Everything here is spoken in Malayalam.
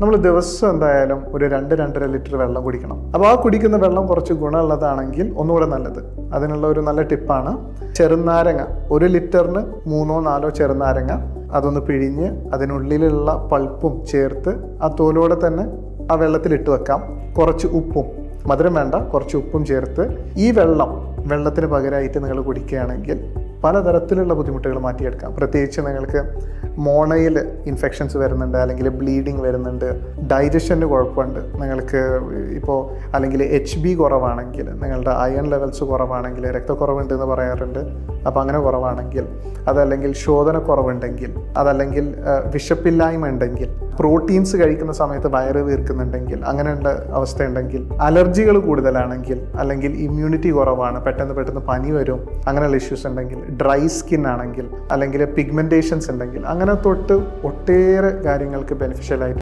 നമ്മൾ ദിവസം എന്തായാലും ഒരു രണ്ട് രണ്ടര ലിറ്റർ വെള്ളം കുടിക്കണം. അപ്പോൾ ആ കുടിക്കുന്ന വെള്ളം കുറച്ച് ഗുണമുള്ളതാണെങ്കിൽ ഒന്നുകൂടെ നല്ലത്. അതിനുള്ള ഒരു നല്ല ടിപ്പാണ് ചെറുനാരങ്ങ. ഒരു ലിറ്ററിന് മൂന്നോ നാലോ ചെറുനാരങ്ങ. അതൊന്ന് പിഴിഞ്ഞ് അതിനുള്ളിലുള്ള പൾപ്പും ചേർത്ത് ആ തോലോടെ തന്നെ ആ വെള്ളത്തിൽ ഇട്ട് വെക്കാം. കുറച്ച് ഉപ്പും. മധുരം വേണ്ട കുറച്ച് ഉപ്പും ചേർത്ത് ഈ വെള്ളം വെള്ളത്തിന് പകരമായിട്ട് നിങ്ങൾ കുടിക്കുകയാണെങ്കിൽ പലതരത്തിലുള്ള ബുദ്ധിമുട്ടുകൾ മാറ്റിയെടുക്കാം. പ്രത്യേകിച്ച് നിങ്ങൾക്ക് മോണയിൽ ഇൻഫെക്ഷൻസ് വരുന്നുണ്ട് അല്ലെങ്കിൽ ബ്ലീഡിങ് വരുന്നുണ്ട്. ഡൈജഷന് കുഴപ്പമുണ്ട്. നിങ്ങൾക്ക് ഇപ്പോൾ അല്ലെങ്കിൽ എച്ച് ബി കുറവാണെങ്കിൽ നിങ്ങളുടെ അയൺ ലെവൽസ് കുറവാണെങ്കിൽ രക്തക്കുറവുണ്ട് എന്ന് പറയാറുണ്ട്. അപ്പോൾ അങ്ങനെ കുറവാണെങ്കിൽ അതല്ലെങ്കിൽ ശോധനക്കുറവുണ്ടെങ്കിൽ അതല്ലെങ്കിൽ വിശപ്പില്ലായ്മ ഉണ്ടെങ്കിൽ പ്രോട്ടീൻസ് കഴിക്കുന്ന സമയത്ത് വയറ് വീർക്കുന്നുണ്ടെങ്കിൽ അങ്ങനെയുള്ള അവസ്ഥ ഉണ്ടെങ്കിൽ അലർജികൾ കൂടുതലാണെങ്കിൽ അല്ലെങ്കിൽ ഇമ്മ്യൂണിറ്റി കുറവാണ് പെട്ടെന്ന് പെട്ടെന്ന് പനി വരും അങ്ങനെയുള്ള ഇഷ്യൂസ് ഉണ്ടെങ്കിൽ ഡ്രൈ സ്കിൻ ആണെങ്കിൽ അല്ലെങ്കിൽ പിഗ്മെന്റേഷൻസ് ഉണ്ടെങ്കിൽ അങ്ങനെ തൊട്ട് ഒട്ടേറെ കാര്യങ്ങൾക്ക് ബെനിഫിഷ്യൽ ആയിട്ട്